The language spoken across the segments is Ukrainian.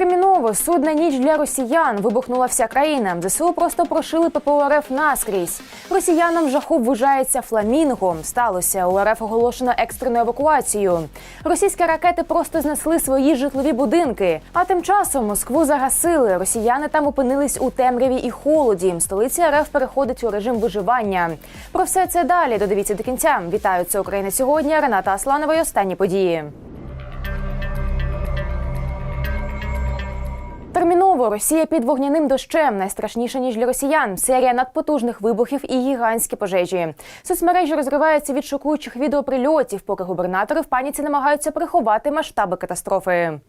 Терміново судна ніч для росіян вибухнула вся країна. ЗСУ просто прошили ППО РФ наскрізь. Росіянам жаху вважається фламінго. Сталося у РФ оголошено екстрену евакуацію. Російські ракети просто знесли свої житлові будинки. А тим часом Москву загасили. Росіяни там опинились у темряві і холоді. Столиця РФ переходить у режим виживання. Про все це далі додивіться до кінця. Вітаю це Україна сьогодні. Рената Асланова і останні події. Терміново Росія під вогняним дощем найстрашніша ніж для росіян. Серія надпотужних вибухів і гігантські пожежі. Соцмережі розриваються від шокуючих відеоприльотів, поки губернатори в паніці намагаються приховати масштаби катастрофи.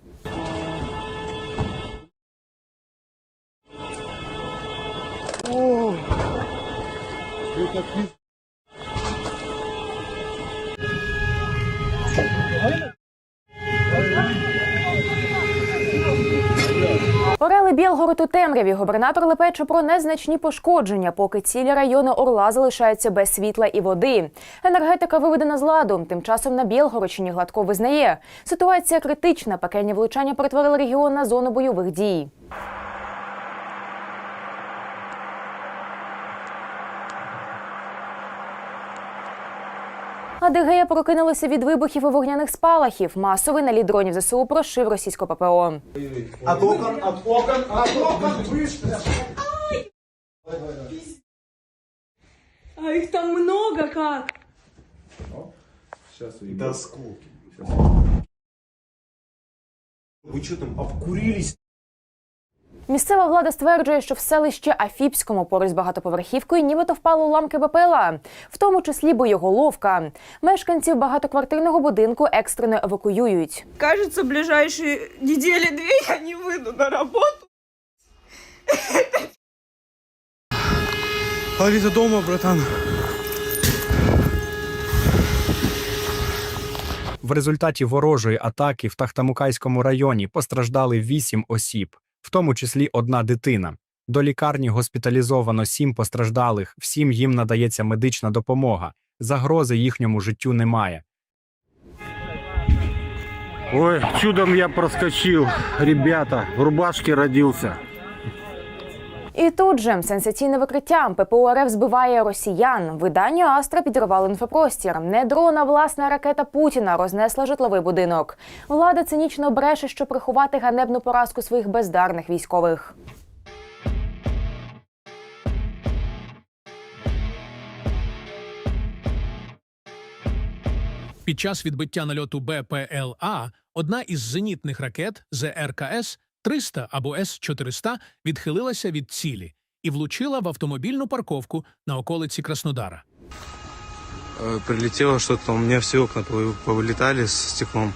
Орели У темряві. Губернатор лепече про незначні пошкодження, поки цілі райони Орла залишаються без світла і води. Енергетика виведена з ладу. Тим часом на Білгородщині гладко визнає. Ситуація критична. Пекельні влучання перетворили регіон на зону бойових дій. Адигея прокинулася від вибухів і вогняних спалахів. Масовий наліт дронів ЗСУ прошив російську ППО. От окон, от окон, от окон, вышли. А их там много как? Да сколько? Вы что там, обкурились? Місцева влада стверджує, що в селищі Афіпському поруч з багатоповерхівкою нібито впали уламки БПЛА, в тому числі боєголовка. Мешканців багатоквартирного будинку екстрено евакуюють. Кажется, в ближайшие недели две я не выйду на работу. Алиса дома, братан. В результаті ворожої атаки в Тахтамукайському районі постраждали вісім осіб, в тому числі одна дитина. До лікарні госпіталізовано сім постраждалих, всім їм надається медична допомога. Загрози їхньому життю немає. Ой, чудом я проскочил. Ребята, в рубашке родился. І тут же сенсаційне викриття ППО РФ збиває росіян. Видання Астра підірвало інфопростір. Не дрон, а власна ракета Путіна рознесла житловий будинок. Влада цинічно бреше, щоб приховати ганебну поразку своїх бездарних військових. Під час відбиття нальоту БПЛА одна із зенітних ракет ЗРКС 300 або С-400 відхилилася від цілі і влучила в автомобільну парковку на околиці Краснодара. Э, Прилетело что-то, у меня все окна повы- повылетали с стеклом.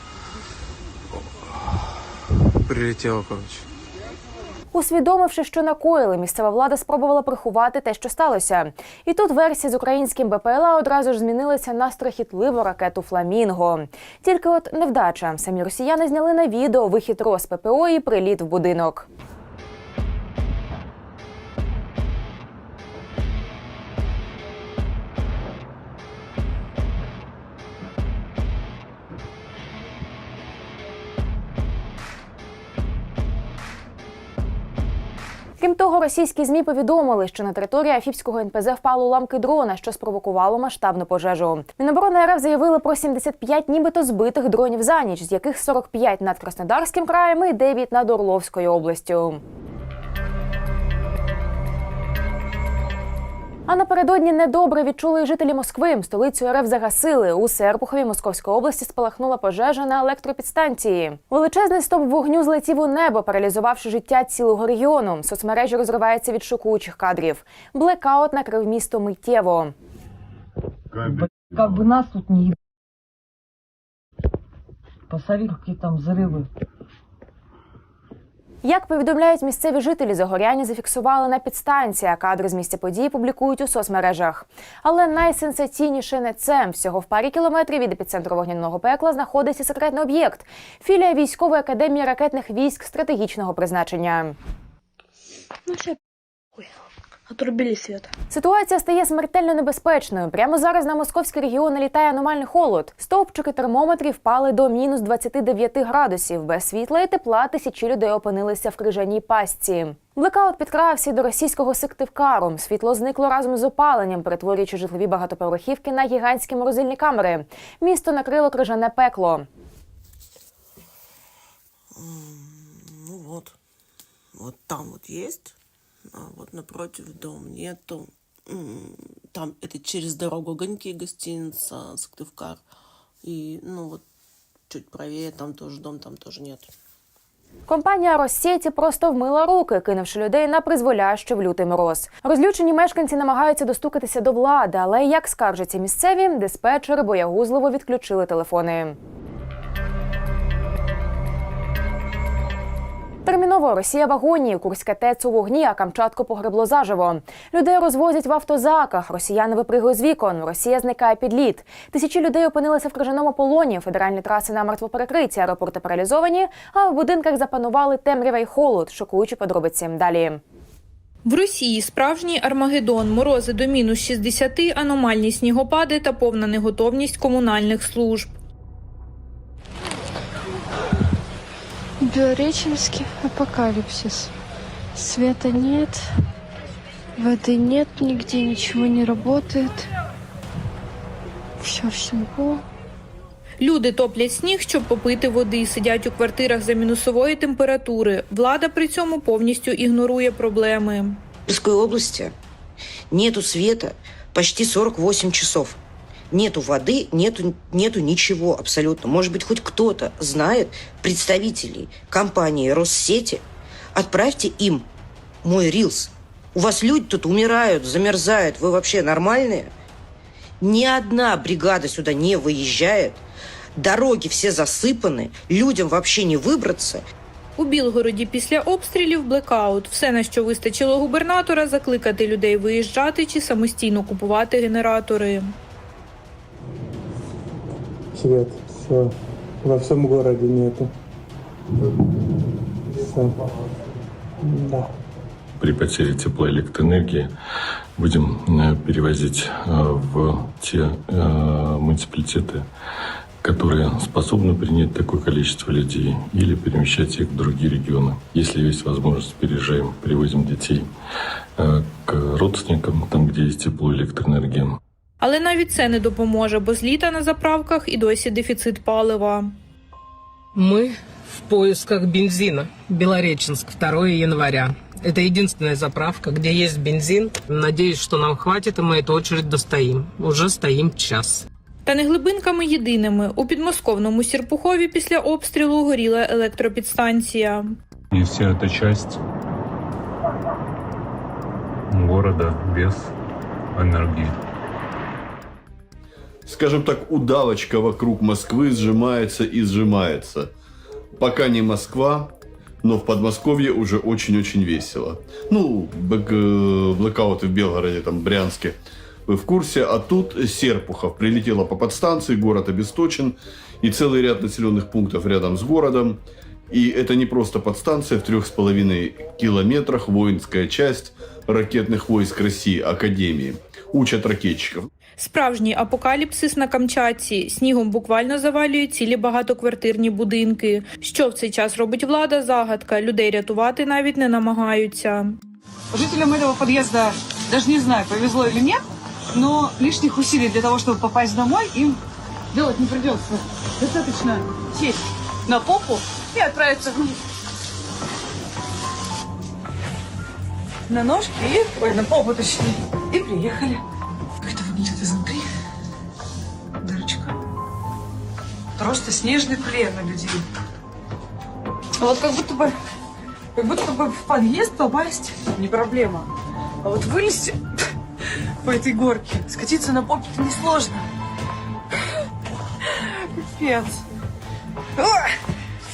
Прилетело, короче. Усвідомивши, що накоїли, місцева влада спробувала приховати те, що сталося. І тут версія з українським БПЛА одразу ж змінилася на страхітливу ракету Фламінго. Тільки от невдача. Самі росіяни зняли на відео вихід роз ППО і приліт в будинок. Крім того, російські змі повідомили, що на території Афіпського НПЗ впали уламки дрона, що спровокувало масштабну пожежу. Міноборони РФ заявили про 75 нібито збитих дронів за ніч, з яких 45 над Краснодарським краєм і 9 над Орловською областю. А напередодні недобре відчули і жителі Москви. Столицю РФ загасили. У Серпухові Московської області спалахнула пожежа на електропідстанції. Величезний стоп вогню злетів у небо, паралізувавши життя цілого регіону. Соцмережі розриваються від шокуючих кадрів. Блекаут накрив місто миттєво. Как бы нас тут не еб- Посмотри, какие там взрывы. Як повідомляють місцеві жителі, загоряння зафіксували на підстанції. Кадри з місця події публікують у соцмережах. Але найсенсаційніше не це. Всього в парі кілометрів від епіцентру вогняного пекла знаходиться секретний об'єкт філія військової академії ракетних військ стратегічного призначення. Ну, сейчас Отрубили свет. Ситуація стає смертельно небезпечною. Прямо зараз на московський регіон налітає аномальний холод. Стовпчики термометрів впали до мінус 29 градусів. Без світла і тепла тисячі людей опинилися в крижаній пастці. Блекаут підкрався до російського Сиктивкару. Світло зникло разом з опаленням, перетворюючи житлові багатоповерхівки на гігантські морозильні камери. Місто накрило крижане пекло. Ну вот. Вот там вот есть А вот напротив дом нету. М, Там это через дорогу огоньки гостиница Сыктывкар. И ну вот чуть правее там тоже дом, там тоже нет. Компанія Россеті просто вмила руки, кинувши людей на призволяще в лютий мороз. Розлючені мешканці намагаються достукатися до влади, але як скаржаться місцеві, диспетчери боягузливо відключили телефони. Терміново Росія в агонії, Курська ТЕЦ у вогні, а Камчатку погребло заживо. Людей розвозять в автозаках, росіяни випригують з вікон, Росія зникає під лід. Тисячі людей опинилися в крижаному полоні, федеральні траси намертво перекриті, аеропорти паралізовані, а в будинках запанували темрява й холод, шокуючі подробиці. Далі. В Росії справжній Армагеддон, морози до мінус 60, аномальні снігопади та повна неготовність комунальних служб. Белореченский апокалипсис. Света нет, воды нет, нигде ничего не работает. Все в снегу. Люди топлять сніг, щоб попити води, сидять у квартирах за мінусової температури. Влада при цьому повністю ігнорує проблеми. В Тверской области нету света почти 48 часов. Нету воды, нету, нету ничего абсолютно. Может быть, хоть кто-то знает представителей компании Россети. Отправьте им мой рилс. У вас люди тут умирают, замерзают. Вы вообще нормальные? Ни одна бригада сюда не выезжает. Дороги все засыпаны. Людям вообще не выбраться. У Білгороді після обстрілів блекаут. Все, на що вистачило губернатора, закликати людей виїжджати чи самостійно купувати генератори. Свет, все. Во всем городе нету. Все. Да. при потере теплоэлектроэнергии будем э, перевозить э, в те э, муниципалитеты, которые способны принять такое количество людей или перемещать их в другие регионы. Если есть возможность, переезжаем, перевозим детей к родственникам, там, где есть тепло и электроэнергия. Але навіть це не допоможе, бо з літа на заправках і досі дефіцит палива. Мы в поисках бензина. Белореченск, 2 января. Это единственная заправка, где есть бензин. Надеюсь, что нам хватит, и мы эту очередь достоим. Уже стоим час. Та не глибинками єдиними. У підмосковному Сірпухові після обстрілу горіла електропідстанція. И вся эта часть города без энергии. Скажем так, удавочка вокруг Москвы сжимается и сжимается. Пока не Москва, но в Подмосковье уже очень-очень весело. Ну, бэк- э, блэкауты в Белгороде, там, Брянске, вы в курсе. А тут Серпухов прилетела по подстанции, город обесточен, и целый ряд населенных пунктов рядом с городом. И это не просто подстанция, в трех с половиной километрах воинская часть ракетных войск России, Академии. Учат ракетчиков. Справжній апокаліпсис на Камчатці. Снігом буквально завалюють цілі багатоквартирні будинки. Що в цей час робить влада? Загадка. Людей рятувати навіть не намагаються. Жителям этого подъезда даже не знаю, повезло или нет, но лишних усилий для того, чтобы попасть домой, им делать не придется. Достаточно сесть на попу и отправиться вниз. На ножки и... Ой, на попу точнее. И приехали. Как это выглядит изнутри? Дырочка. Просто снежный плен на людей. Вот как будто бы как будто бы в подъезд попасть не проблема. А вот вылезти по этой горке, скатиться на попе несложно. Пипец.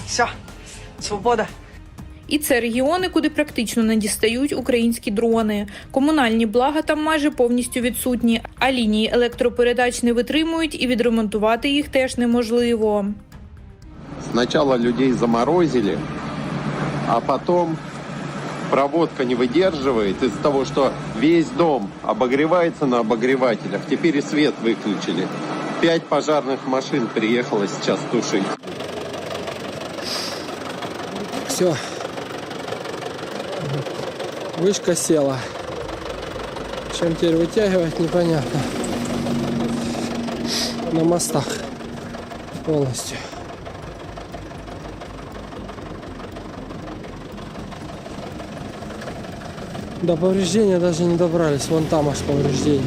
Все, свобода. І це регіони, куди практично не дістають українські дрони. Комунальні блага там майже повністю відсутні, а лінії електропередач не витримують і відремонтувати їх теж неможливо. Сначала людей заморозили, а потом проводка не выдерживает из-за того, что весь дом обогревается на обогревателях. Теперь и свет выключили. Пять пожарных машин приехало сейчас тушить. Все. Вышка села. Чем теперь вытягивать, непонятно. На мостах полностью. До повреждения даже не добрались. Вон там аж повреждения.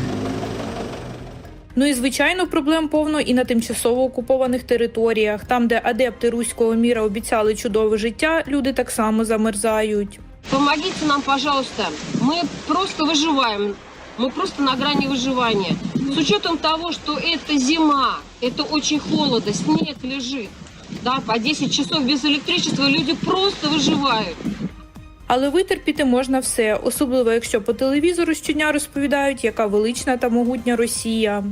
Ну і звичайно, проблем повно і на тимчасово окупованих територіях, там, де адепти руського міра обіцяли чудове життя, люди так само замерзають. Помогите нам, пожалуйста. Мы просто выживаем. Мы просто на грани выживания. С учетом того, что это зима, это очень холодно, снег лежит. Да, по 10 часов без электричества люди просто выживают. Але витерпіти можна все, особливо якщо по телевізору щодня розповідають, яка велична та могутня Росія.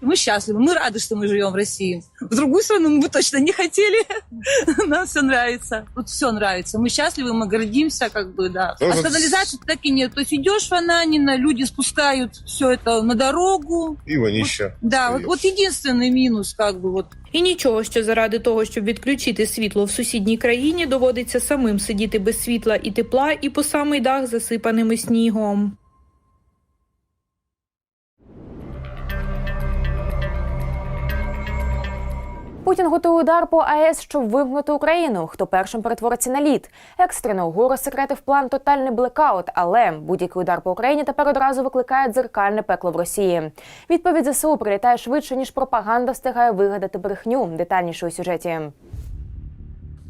Мы счастливы, мы рады, что мы живем в России. В другую страну мы бы точно не хотели. Нам все нравится. Вот все нравится. Мы счастливы, мы гордимся, как бы, да. А с канализации так и нет. То есть идешь в Ананина, люди спускают все это на дорогу. И вонища. Да, вот, вот единственный минус, как бы, вот І нічого, що заради того, щоб відключити світло в сусідній країні, доводиться самим сидіти без світла і тепла, і по самий дах засипаними снігом. Путін готує удар по АЕС, щоб вимкнути Україну. Хто першим перетвориться на лід? Екстрено угору розсекретив план тотальний блекаут, але будь-який удар по Україні тепер одразу викликає дзеркальне пекло в Росії. Відповідь ЗСУ прилітає швидше ніж пропаганда встигає вигадати брехню. Детальніше у сюжеті.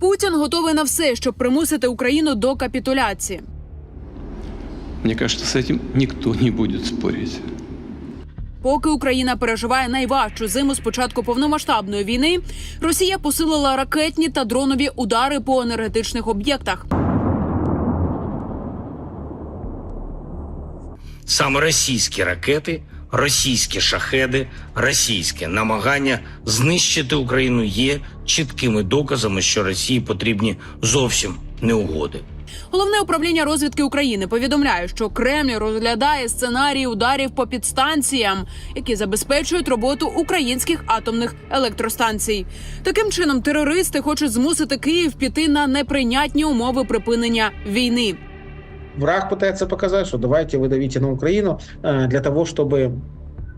Путін готовий на все, щоб примусити Україну до капітуляції. Мне кажется, с этим никто не будет спорить. Поки Україна переживає найважчу зиму з початку повномасштабної війни, Росія посилила ракетні та дронові удари по енергетичних об'єктах. Саме російські ракети, російські шахеди, російське намагання знищити Україну є чіткими доказами, що Росії потрібні зовсім не угоди. Головне управління розвідки України повідомляє, що Кремль розглядає сценарії ударів по підстанціям, які забезпечують роботу українських атомних електростанцій. Таким чином, терористи хочуть змусити Київ піти на неприйнятні умови припинення війни. Враг пытается показать, что давайте вы давите на Украину э, для того, чтобы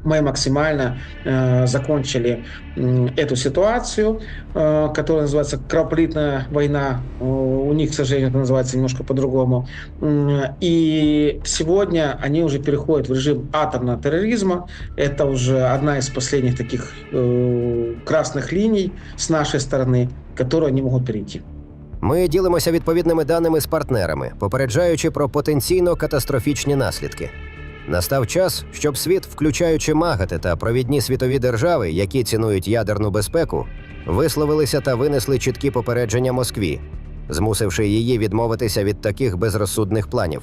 мы максимально э, закончили м, эту ситуацию, э, которая называется кровопролитная война. Э, У них, к сожалению, это называется немножко по-другому. М, И сегодня они уже переходят в режим атомного терроризма. Это уже одна из последних таких э, красных линий с нашей стороны, которые они могут перейти. Ми ділимося відповідними даними з партнерами, попереджаючи про потенційно катастрофічні наслідки. Настав час, щоб світ, включаючи МАГАТИ та провідні світові держави, які цінують ядерну безпеку, висловилися та винесли чіткі попередження Москві, змусивши її відмовитися від таких безрозсудних планів.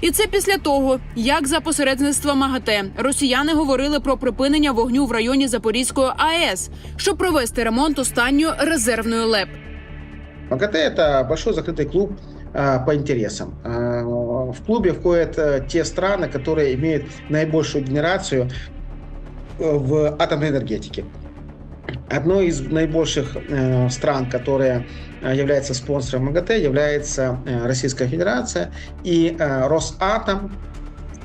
І це після того, як за посередництва МАГАТЕ росіяни говорили про припинення вогню в районі Запорізької АЕС, щоб провести ремонт останньої резервної ЛЕП. МАГАТЭ – это большой закрытый клуб а, по интересам. А, В клубе входят а, те страны, которые имеют наибольшую генерацию э, в атомной энергетике. Одной из наибольших э, стран, которая э, является спонсором МАГАТЭ, является э, Российская Федерация. И э, Росатом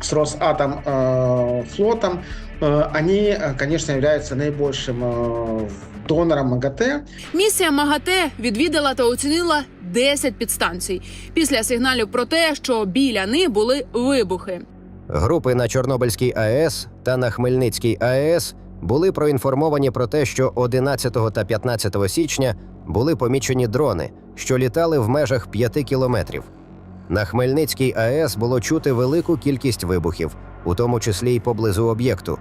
с Росатом э, флотом, э, они, э, конечно, являются наибольшим э, донором МАГАТЭ. Місія МАГАТЕ відвідала та оцінила 10 підстанцій після сигналів про те, що біля них були вибухи. Групи на Чорнобильській АЕС та на Хмельницькій АЕС були проінформовані про те, що 11 та 15 січня були помічені дрони, що літали в межах 5 кілометрів. На Хмельницькій АЕС було чути велику кількість вибухів, у тому числі й поблизу об'єкту.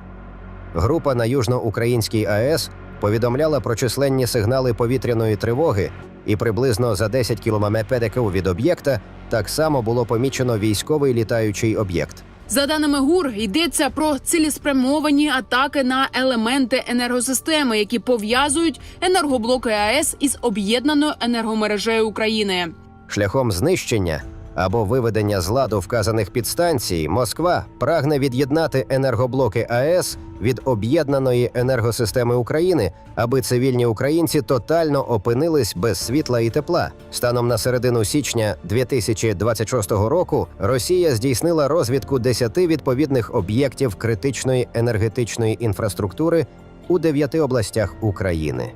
Група на Южноукраїнській АЕС повідомляла про численні сигнали повітряної тривоги, і приблизно за 10 кілометрів від об'єкта так само було помічено військовий літаючий об'єкт. За даними ГУР, йдеться про цілеспрямовані атаки на елементи енергосистеми, які пов'язують енергоблоки АЕС із об'єднаною енергомережею України. Шляхом знищення або виведення з ладу вказаних підстанцій, Москва прагне від'єднати енергоблоки АЕС від об'єднаної енергосистеми України, аби цивільні українці тотально опинились без світла і тепла. Станом на середину січня 2026 року Росія здійснила розвідку 10 відповідних об'єктів критичної енергетичної інфраструктури у 9 областях України.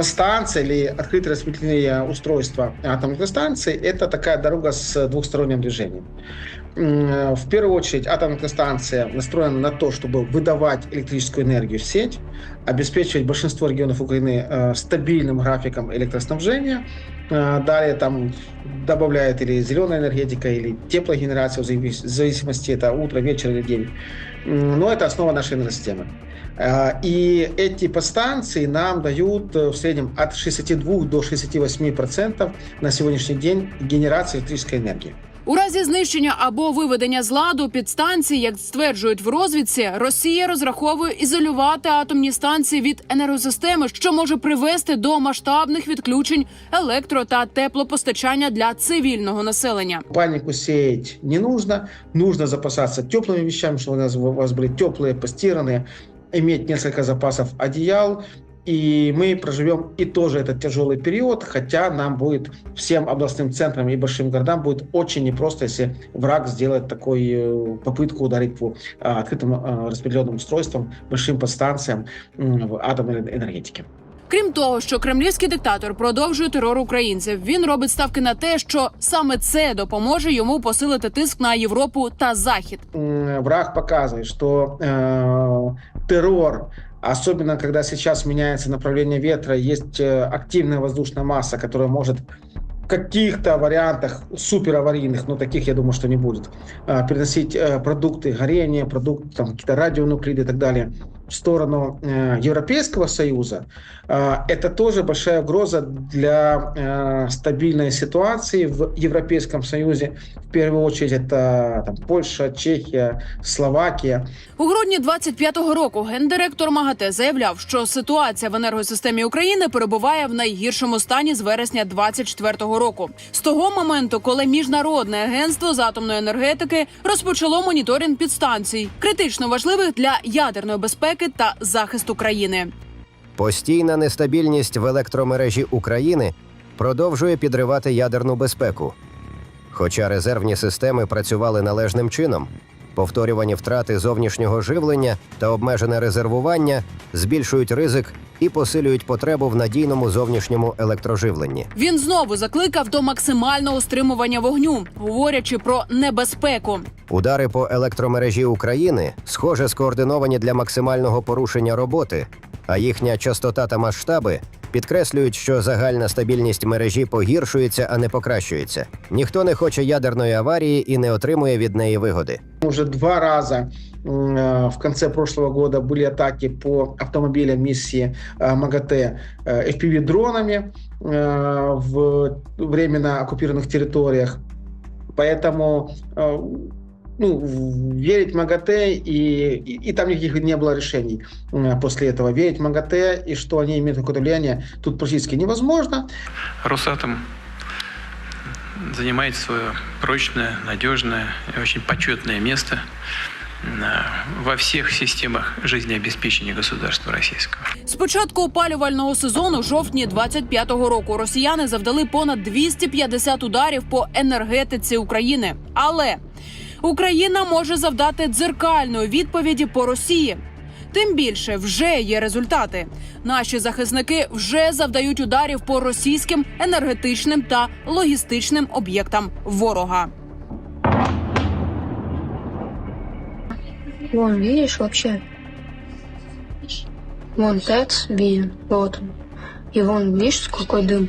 Подстанция или открытые распределительные устройства атомных станций – это такая дорога с двухсторонним движением. В первую очередь атомная станция настроена на то, чтобы выдавать электрическую энергию в сеть, обеспечивать большинство регионов Украины э, стабильным графиком электроснабжения. Э, Далее там добавляет или зеленая энергетика, или теплогенерация, в завис- в зависимости это утро, вечер или день. Но это основа нашей энергосистемы. Э, И эти подстанции нам дают э, в среднем от 62 до 68 процентов на сегодняшний день генерации электрической энергии. У разі знищення або виведення з ладу підстанцій, як стверджують в розвідці, Росія розраховує ізолювати атомні станції від енергосистеми, що може привести до масштабних відключень електро та теплопостачання для цивільного населення. Панику сеять не нужно. Нужно запасаться теплыми вещами, чтобы у нас, у вас были теплые, постиранные, иметь несколько запасов одеял. И мы проживем и тоже этот тяжелый период, хотя нам будет всем областным центрам и большим городам будет очень непросто, если враг сделает такую э, попытку ударить по а, открытым а, распределенным устройствам, большим подстанциям атомной энергетике. Крім того, що кремлівський диктатор продовжує терор українців, він робить ставки на те, що саме це допоможе йому посилити тиск на Європу та Захід. м, враг показывает, что э, террор, особенно когда сейчас меняется направление ветра, есть э, активная воздушная масса, которая может в каких-то вариантах супераварийных, но таких, я думаю, что не будет, э, переносить э, продукты горения, продукты, там, какие-то радионуклиды и так далее в сторону э, Европейского Союза, э, это тоже большая угроза для э, стабильной ситуации в Европейском Союзе. В первую очередь это там, Польша, Чехия, Словакия. У грудні 25-го року гендиректор МАГАТЕ заявляв, що ситуація в енергосистемі України перебуває в найгіршому стані з вересня 24-го року. З того моменту, коли міжнародне агентство з атомної енергетики розпочало моніторинг підстанцій, критично важливих для ядерної безпеки та захист України. Постійна нестабільність в електромережі України продовжує підривати ядерну безпеку. Хоча резервні системи працювали належним чином, повторювані втрати зовнішнього живлення та обмежене резервування збільшують ризик і посилюють потребу в надійному зовнішньому електроживленні. Він знову закликав до максимального стримування вогню, говорячи про небезпеку. Удари по електромережі України, схоже, скоординовані для максимального порушення роботи, а їхня частота та масштаби підкреслюють, що загальна стабільність мережі погіршується, а не покращується. Ніхто не хоче ядерної аварії і не отримує від неї вигоди. Уже два раза м, э, в конце прошлого года были атаки по автомобилям миссии э, МАГАТЭ э, FPV-дронами э, в временно оккупированных территориях. Поэтому э, ну, в- верить МАГАТЭ, и, и, и там никаких не было решений э, после этого. Верить МАГАТЭ, и что они имеют какое-то влияние, тут практически невозможно. Росатом занимает свое прочное, надежное и очень почетное место на- во всех системах жизнеобеспечения государства российского. З початку опалювального сезону, жовтні 25-го року, росіяни завдали понад 250 ударів по енергетиці України. Але Україна може завдати дзеркальної відповіді по Росії. Тим більше вже є результати. Наші захисники вже завдають ударів по російським енергетичним та логістичним об'єктам ворога. Вон, видишь, вообще. Вон ТЭЦ виден, вот. И вон, видишь, какой дым?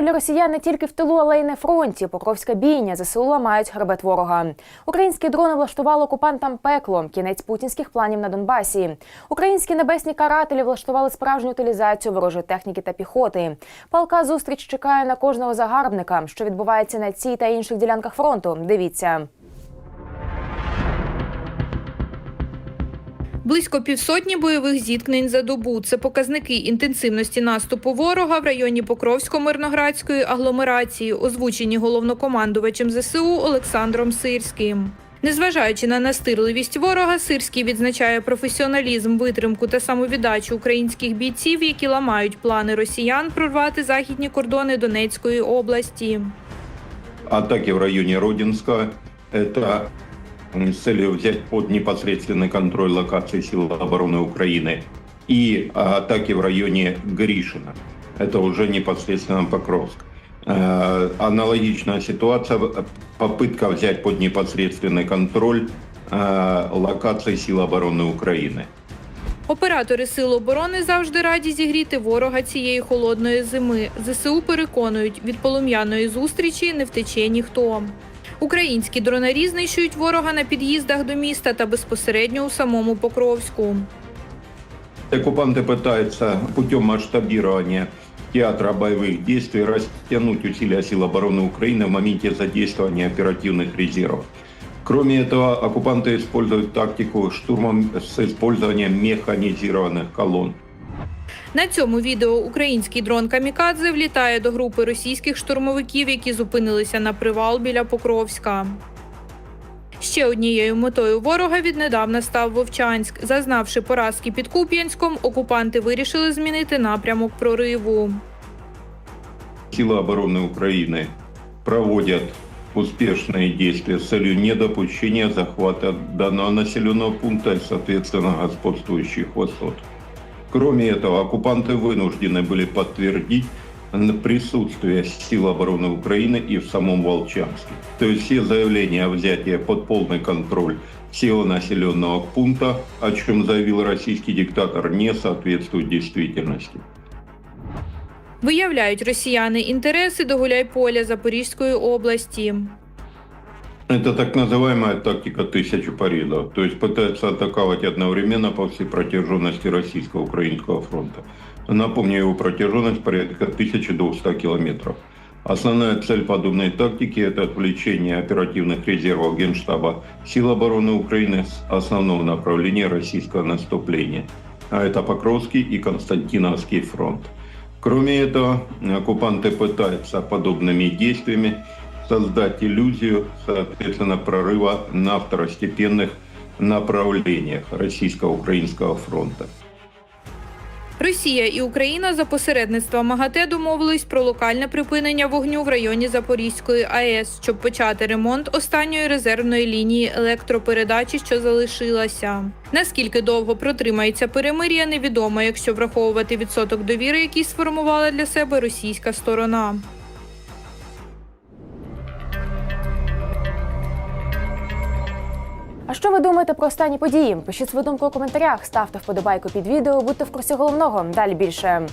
Пекло росіяни тільки в тилу, але й на фронті. Покровська бійня ЗСУ ламають хребет ворога. Українські дрони влаштували окупантам пекло. Кінець путінських планів на Донбасі. Українські небесні карателі влаштували справжню утилізацію ворожої техніки та піхоти. Палка зустріч чекає на кожного загарбника. Що відбувається на цій та інших ділянках фронту? Дивіться. Близько півсотні бойових зіткнень за добу. Це показники інтенсивності наступу ворога в районі Покровсько-Мирноградської агломерації, озвучені головнокомандувачем ЗСУ Олександром Сирським. Незважаючи на настирливість ворога, Сирський відзначає професіоналізм, витримку та самовіддачу українських бійців, які ламають плани росіян прорвати західні кордони Донецької області. атаки в районе Родинска. Это с целью взять под непосредственный контроль локации сил обороны Украины. И а, атаки в районе Гришина. Это уже непосредственно Покровск. Э, Аналогичная ситуация, в- попытка взять под непосредственный контроль э, локации сил обороны Украины. Оператори Сил оборони завжди раді зігріти ворога цієї холодної зими. ЗСУ переконують, від полум'яної зустрічі не втече ніхто. Українські дронарі знищують ворога на під'їздах до міста та безпосередньо у самому Покровську. Оккупанты пытаются путем масштабирования театра боевых действий растянуть усилия сил обороны Украины в моменте задействования оперативных резервов. Кроме этого, оккупанты используют тактику штурма с использованием механизированных колонн. На цьому відео український дрон Камікадзе влітає до групи російських штурмовиків, які зупинилися на привал біля Покровська. Ще однією метою ворога віднедавна став Вовчанськ. Зазнавши поразки під Куп'янськом, окупанти вирішили змінити напрямок прориву. Силы обороны Украины проводят успешные действия с целью недопущения захвата данного населенного пункта и, соответственно, господствующих высот. Кроме этого, оккупанты вынуждены были подтвердить н- присутствие сил обороны Украины и в самом Волчанске. То есть все заявления о взятии под полный контроль всего населенного пункта, о чем заявил российский диктатор, не соответствуют действительности. Виявляють росіяни інтереси до Гуляйполя Запорізької області. Это так называемая тактика тысячи порезов, то есть пытаются атаковать одновременно по всей протяженности российско-украинского фронта. Напомню, его протяженность порядка 1200 километров. Основная цель подобной тактики – это отвлечение оперативных резервов Генштаба сил обороны Украины с основного направления российского наступления, а это Покровский и Константиновский фронт. Кроме этого, оккупанты пытаются подобными действиями создать иллюзию, соответственно, прорыва на второстепенных направлениях российско-украинского фронта. Росія і Україна за посередництва МАГАТЕ домовились про локальне припинення вогню в районі Запорізької АЕС, щоб почати ремонт останньої резервної лінії електропередачі, що залишилася. Наскільки довго протримається перемир'я, невідомо, якщо враховувати відсоток довіри, який сформувала для себе російська сторона. А що ви думаєте про останні події? Пишіть свою думку у коментарях, ставте вподобайку під відео, будьте в курсі головного. Далі більше.